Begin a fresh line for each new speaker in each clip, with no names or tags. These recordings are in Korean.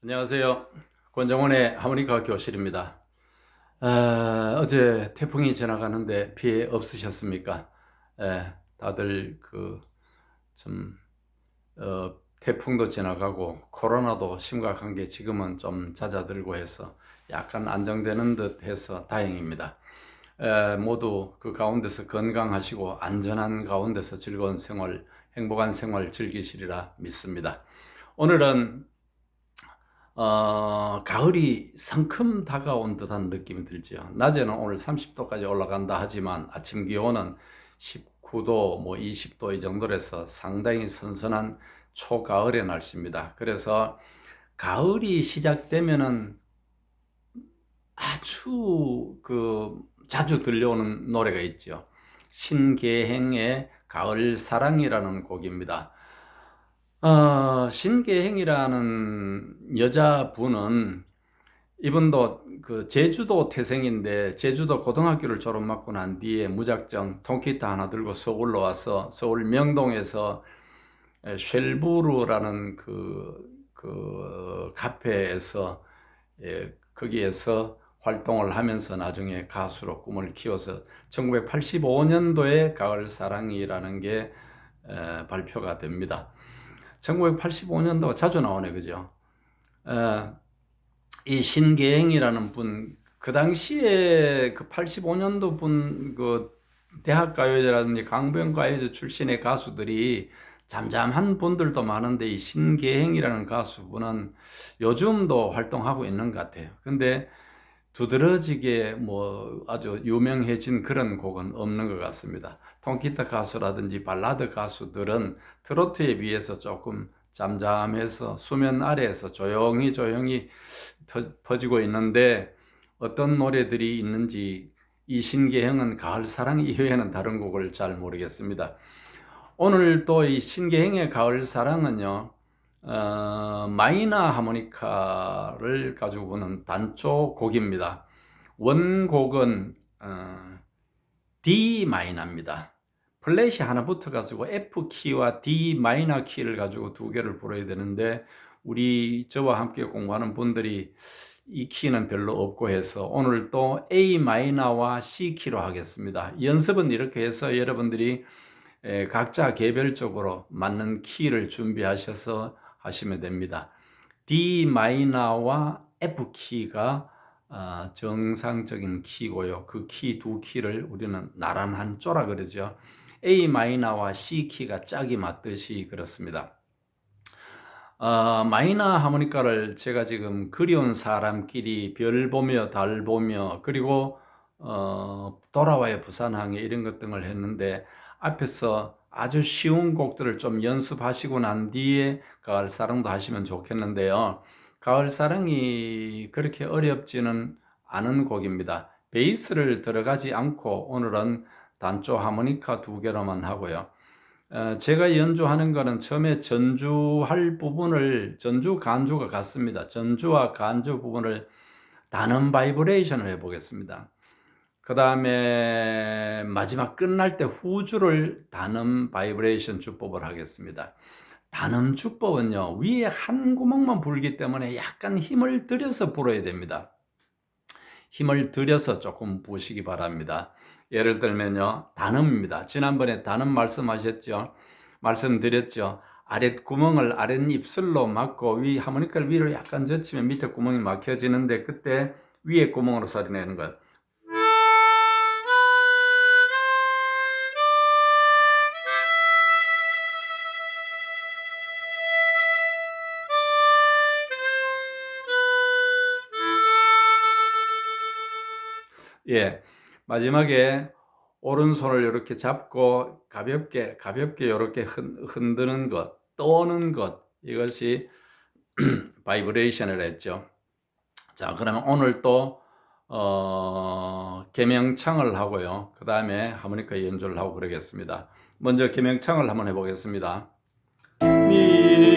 안녕하세요. 권정원의 하모니카 교실입니다. 아, 어제 태풍이 지나가는데 피해 없으셨습니까? 예, 다들 그, 좀, 어, 태풍도 지나가고 코로나도 심각한 게 지금은 좀 잦아들고 해서 약간 안정되는 듯 해서 다행입니다. 에, 모두 그 가운데서 건강하시고 안전한 가운데서 즐거운 생활, 행복한 생활 즐기시리라 믿습니다. 오늘은 어, 가을이 성큼 다가온 듯한 느낌이 들죠. 낮에는 오늘 30도까지 올라간다 하지만 아침 기온은 19도, 뭐 20도 이 정도라서 상당히 선선한 초가을의 날씨입니다. 그래서 가을이 시작되면은 아주 그 자주 들려오는 노래가 있죠. 신계행의 가을 사랑이라는 곡입니다. 어, 신계행이라는 여자분은 이분도 그 제주도 태생인데 제주도 고등학교를 졸업하고 난 뒤에 무작정 통기타 하나 들고 서울로 와서 서울 명동에서 쉘부르라는 그, 그 카페에서 예, 거기에서 활동을 하면서 나중에 가수로 꿈을 키워서 1985년도에 가을 사랑이라는 게 에, 발표가 됩니다. 1985년도가 자주 나오네, 그죠? 에, 이 신계행이라는 분, 그 당시에 그 85년도 분, 그 대학가요제라든지 강변가요제 출신의 가수들이 잠잠한 분들도 많은데 이 신계행이라는 가수분은 요즘도 활동하고 있는 것 같아요. 근데 두드러지게 뭐 아주 유명해진 그런 곡은 없는 것 같습니다. 통기타 가수라든지 발라드 가수들은 트로트에 비해서 조금 잠잠해서 수면 아래에서 조용히 조용히 퍼지고 있는데 어떤 노래들이 있는지 이 신계형은 가을 사랑 이외에는 다른 곡을 잘 모르겠습니다. 오늘 또 이 신계형의 가을 사랑은요, 어, 마이너 하모니카를 가지고 보는 단조 곡입니다. 원곡은 어, D 마이너입니다. 플랫이 하나 붙어가지고 F 키와 D 마이너 키를 가지고 두 개를 불어야 되는데 우리 저와 함께 공부하는 분들이 이 키는 별로 없고 해서 오늘 또 A 마이너와 C 키로 하겠습니다. 연습은 이렇게 해서 여러분들이 각자 개별적으로 맞는 키를 준비하셔서 하시면 됩니다. D 마이너와 F 키가 어, 정상적인 키고요. 그 키 두 키를 우리는 나란한 쪼라 그러죠. A 마이너와 C 키가 짝이 맞듯이 그렇습니다. 어, 마이너 하모니카를 제가 지금 그리운 사람끼리 별 보며 달 보며 그리고 어, 돌아와요 부산항에 이런 것 등을 했는데 앞에서 아주 쉬운 곡들을 좀 연습하시고 난 뒤에 가을 사랑도 하시면 좋겠는데요. 가을 사랑이 그렇게 어렵지는 않은 곡입니다. 베이스를 들어가지 않고 오늘은 단조 하모니카 두 개로만 하고요. 어, 제가 연주하는 거는 처음에 전주할 부분을 전주 간주가 같습니다. 전주와 간주 부분을 단음 바이브레이션을 해보겠습니다. 그 다음에 마지막 끝날 때 후주를 단음 바이브레이션 주법을 하겠습니다. 단음 주법은요, 위에 한 구멍만 불기 때문에 약간 힘을 들여서 불어야 됩니다. 힘을 들여서 조금 부시기 바랍니다. 예를 들면요, 단음입니다. 지난번에 단음 말씀하셨죠? 말씀드렸죠? 아랫 구멍을 아랫 입술로 막고 위 하모니카를 위로 약간 젖히면 밑에 구멍이 막혀지는데 그때 위에 구멍으로 소리 내는 거예요. 예. 마지막에 오른손을 이렇게 잡고 가볍게 가볍게 이렇게 흔드는 것, 떠는 것 이것이 바이브레이션을 했죠. 자, 그러면 오늘 또 어, 개명창을 하고요. 그 다음에 하모니카 연주를 하고 그러겠습니다. 먼저 개명창을 한번 해보겠습니다. 예,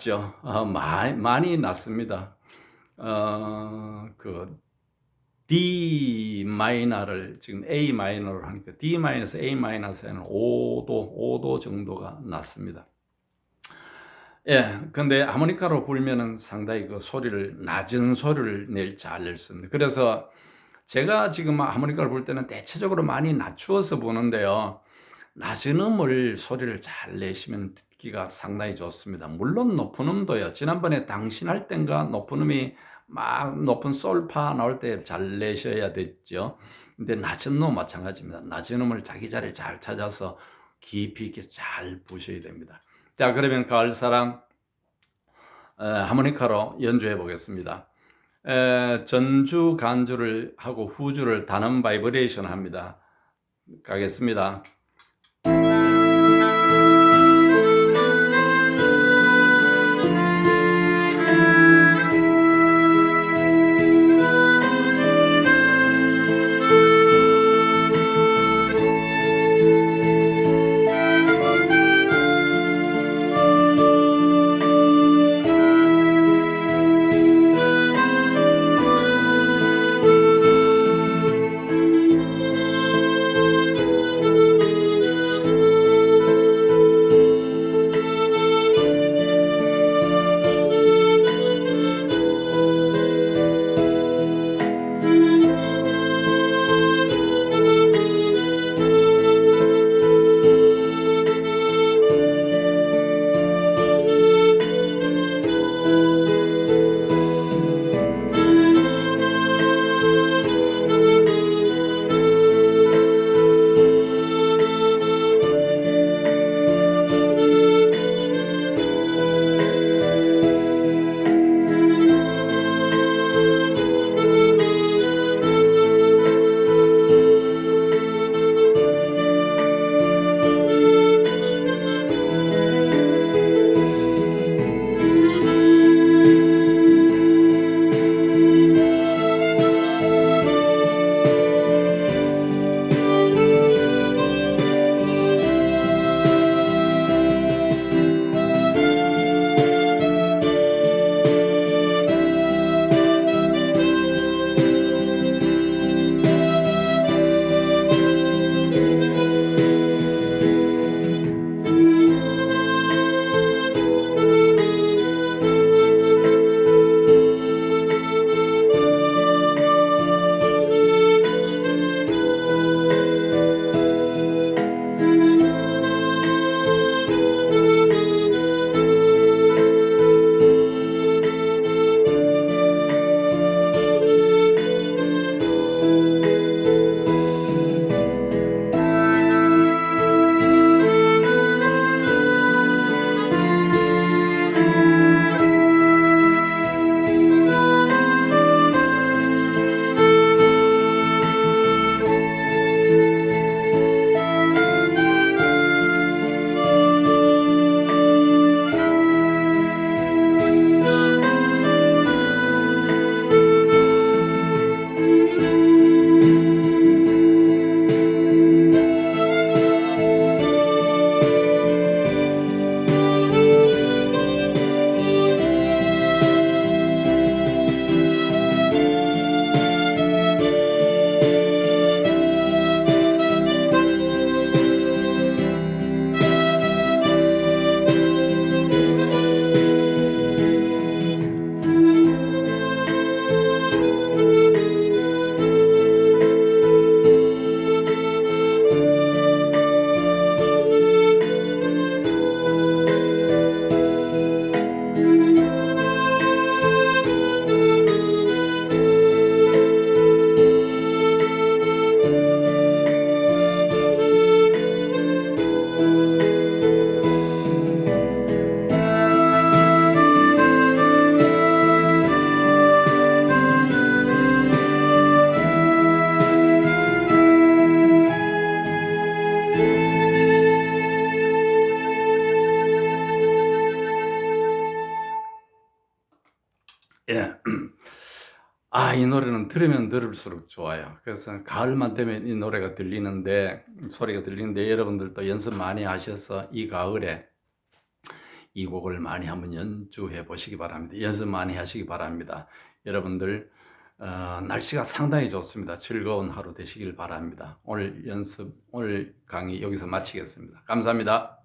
낮죠. 어, 많이, 많이 낮습니다. 어, 그, D 마이너를 지금 A 마이너로 하니까 D 마이너스 A 마이너스에는 5도, 5도 정도가 낮습니다. 예, 근데 하모니카로 불면은 상당히 그 소리를, 낮은 소리를 낼, 잘낼 수 있습니다. 그래서 제가 지금 하모니카를 불 때는 대체적으로 많이 낮추어서 부는데요. 낮은 음을 소리를 잘 내시면 듣기가 상당히 좋습니다. 물론 높은 음도요. 지난번에 당신 할 땐가 높은 음이 막 높은 솔파 나올 때 잘 내셔야 됐죠. 근데 낮은 음도 마찬가지입니다. 낮은 음을 자기 자리를 잘 찾아서 깊이 있게 잘 부셔야 됩니다. 자, 그러면 가을 사랑 에, 하모니카로 연주해 보겠습니다. 에, 전주 간주를 하고 후주를 단음 바이브레이션 합니다. 가겠습니다. 노래는 들으면 들을수록 좋아요. 그래서 가을만 되면 이 노래가 들리는데, 소리가 들리는데, 여러분들도 연습 많이 하셔서 이 가을에 이 곡을 많이 한번 연주해 보시기 바랍니다. 연습 많이 하시기 바랍니다. 여러분들, 어, 날씨가 상당히 좋습니다. 즐거운 하루 되시길 바랍니다. 오늘 연습, 오늘 강의 여기서 마치겠습니다. 감사합니다.